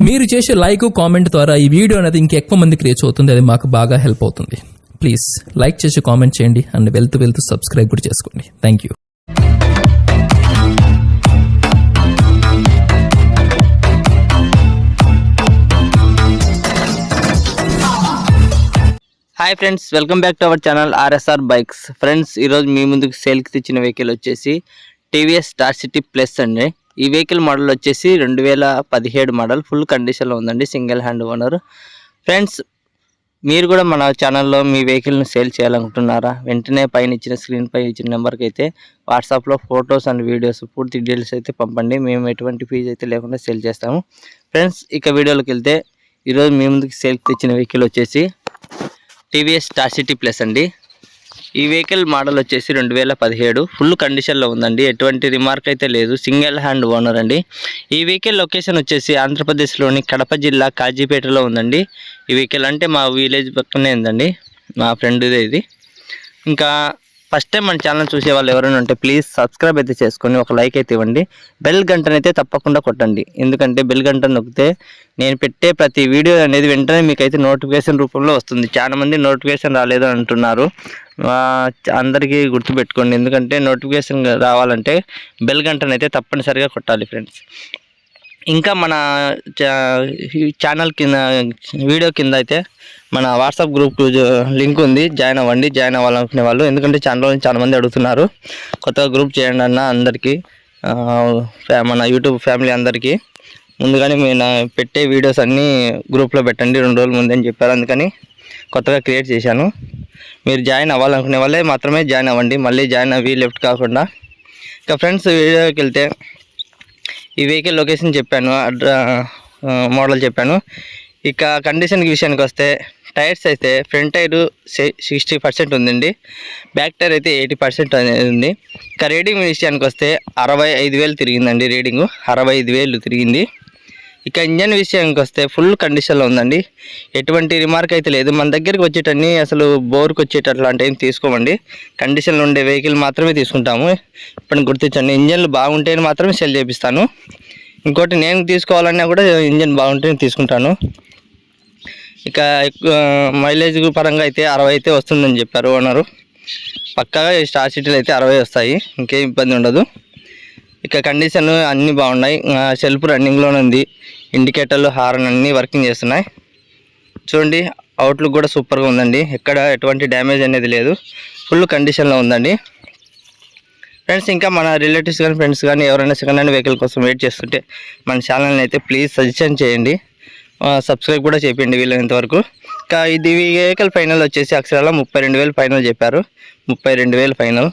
మీరు చేసే like comment ద్వారా ఈ వీడియో అనేది ఇంకెక్కువ మందికి రీచ్ అవుతుంది. అది మాకు బాగా హెల్ప్ అవుతుంది. ప్లీజ్ లైక్ చేసి కామెంట్ చేయండి అండ్ వెళ్తూ వెళ్తూ సబ్స్క్రైబ్ కూడా చేసుకోండి. Thank you hi friends welcome back to our channel RSR bikes friends ఈరోజు మీ ముందుకు సేల్కి తెచ్చిన వెహికల్ వచ్చేసి టీవీఎస్ స్టార్ సిటీ ప్లస్ అండి. ఈ వెహికల్ మోడల్ వచ్చేసి రెండు వేల పదిహేడు మోడల్. ఫుల్ కండిషన్లో ఉందండి సింగిల్ హ్యాండ్ ఓనర్ ఫ్రెండ్స్ మీరు కూడా మన ఛానల్లో మీ వెహికల్ని సేల్ చేయాలనుకుంటున్నారా? వెంటనే పైన ఇచ్చిన స్క్రీన్ పై ఇచ్చిన నెంబర్కి అయితే వాట్సాప్లో ఫొటోస్ అండ్ వీడియోస్ పూర్తి డీటెయిల్స్ అయితే పంపండి. మేము ఎటువంటి ఫీజు అయితే లేకుండా సేల్ చేస్తాము. ఫ్రెండ్స్ ఇక వీడియోలోకి వెళ్తే ఈరోజు మీ ముందుకు సేల్కి తెచ్చిన వెహికల్ వచ్చేసి టీవీఎస్ టాసిటీ సిటీ ప్లస్ అండి. ఈ వెహికల్ మోడల్ వచ్చేసి రెండు వేల పదిహేడు. ఫుల్ కండిషన్లో ఉందండి. ఎటువంటి రిమార్క్ అయితే లేదు. సింగిల్ హ్యాండ్ ఓనర్ అండి. ఈ వెహికల్ లొకేషన్ వచ్చేసి ఆంధ్రప్రదేశ్లోని కడప జిల్లా కాజీపేటలో ఉందండి. ఈ వెహికల్ అంటే మా విలేజ్ పక్కనే ఉందండి. మా ఫ్రెండ్దే ఇది. ఇంకా ఫస్ట్ టైం మన ఛానల్ చూసే వాళ్ళు ఎవరైనా ఉంటే ప్లీజ్ సబ్స్క్రైబ్ అయితే చేసుకొని ఒక లైక్ అయితే ఇవ్వండి. బెల్ గంటనైతే తప్పకుండా కొట్టండి. ఎందుకంటే బెల్ గంట నొక్కితే నేను పెట్టే ప్రతి వీడియో అనేది వెంటనే మీకైతే నోటిఫికేషన్ రూపంలో వస్తుంది. చాలా మంది నోటిఫికేషన్ రాలేదు అని అంటున్నారు అందరికీ గుర్తుపెట్టుకోండి. ఎందుకంటే నోటిఫికేషన్ రావాలంటే బెల్ గంటనైతే తప్పనిసరిగా కొట్టాలి ఫ్రెండ్స్. ఇంకా మన చా- ఛానల్ కింద వీడియో కింద అయితే మన వాట్సాప్ గ్రూప్ లింక్ ఉంది. జాయిన్ అవ్వండి. జాయిన్ అవ్వాలనుకునే వాళ్ళు. ఎందుకంటే ఛానల్ చాలామంది చాలా మంది అడుగుతున్నారు. కొత్తగా గ్రూప్ చేయండి అన్న అందరికీ ఫ్యా- మన యూట్యూబ్ ఫ్యామిలీ అందరికీ. ముందుగానే నేను పెట్టే వీడియోస్ అన్నీ గ్రూప్లో పెట్టండి. రెండు రోజుల ముందే అని చెప్పారు. అందుకని కొత్తగా క్రియేట్ చేశాను. మీరు జాయిన్ అవ్వాలనుకునే వాళ్ళే మాత్రమే జాయిన్ అవ్వండి. మళ్ళీ జాయిన్ అవ్వి లెఫ్ట్ కాకుండా. ఇంకా ఫ్రెండ్స్ వీడియోకి వెళ్తే ఈ వెహికల్ లొకేషన్ చెప్పాను మోడల్ చెప్పాను. ఇక కండిషన్ విషయానికి వస్తే టైర్స్ అయితే ఫ్రంట్ టైర్ సిక్స్టీ పర్సెంట్ ఉందండి. బ్యాక్ టైర్ అయితే ఎయిటీ పర్సెంట్ అనేది ఉంది. ఇక రీడింగ్ విషయానికి వస్తే అరవై ఐదు వేలు తిరిగిందండి రీడింగు అరవై ఐదు వేలు తిరిగింది. ఇక ఇంజన్ విషయానికి వస్తే ఫుల్ కండిషన్లో ఉందండి. ఎటువంటి రిమార్క్ అయితే లేదు. మన దగ్గరికి వచ్చేటన్ని అసలు బోర్కి వచ్చేటట్లు అంటే ఏం తీసుకోమండి. కండిషన్లో ఉండే వెహికల్ మాత్రమే తీసుకుంటాము. ఇప్పుడు గుర్తించండి. ఇంజన్లు బాగుంటేనే మాత్రమే సెల్ చేపిస్తాను. ఇంకోటి నేను తీసుకోవాలన్నా కూడా ఇంజన్ బాగుంటేనే తీసుకుంటాను. ఇక మైలేజ్ పరంగా అయితే అరవై అయితే వస్తుందని చెప్పారు ఓనరు పక్కాగా స్టార్ సిటీలు అయితే అరవై వస్తాయి. ఇంకేం ఇబ్బంది ఉండదు. ఇక కండిషన్ అన్నీ బాగున్నాయి. సెల్ఫ్ రన్నింగ్లోనే ఉంది. ఇండికేటర్లు హార్న్ అన్నీ వర్కింగ్ చేస్తున్నాయి. చూడండి అవుట్లుక్ కూడా సూపర్గా ఉందండి. ఎక్కడ ఎటువంటి డ్యామేజ్ అనేది లేదు. ఫుల్ కండిషన్లో ఉందండి. ఫ్రెండ్స్ ఇంకా మన రిలేటివ్స్ కానీ ఫ్రెండ్స్ కానీ ఎవరైనా సెకండ్ హ్యాండ్ వెహికల్ కోసం వెయిట్ చేస్తుంటే మన ఛానల్ని అయితే ప్లీజ్ సజెషన్ చేయండి. సబ్స్క్రైబ్ కూడా చేయండి వీలైనంత వరకు ఇంకా ఇది వెహికల్ ఫైనల్ వచ్చేసి అక్షరాల ముప్పై రెండు వేలు ఫైనల్ చెప్పారు. ముప్పై రెండు వేలు ఫైనల్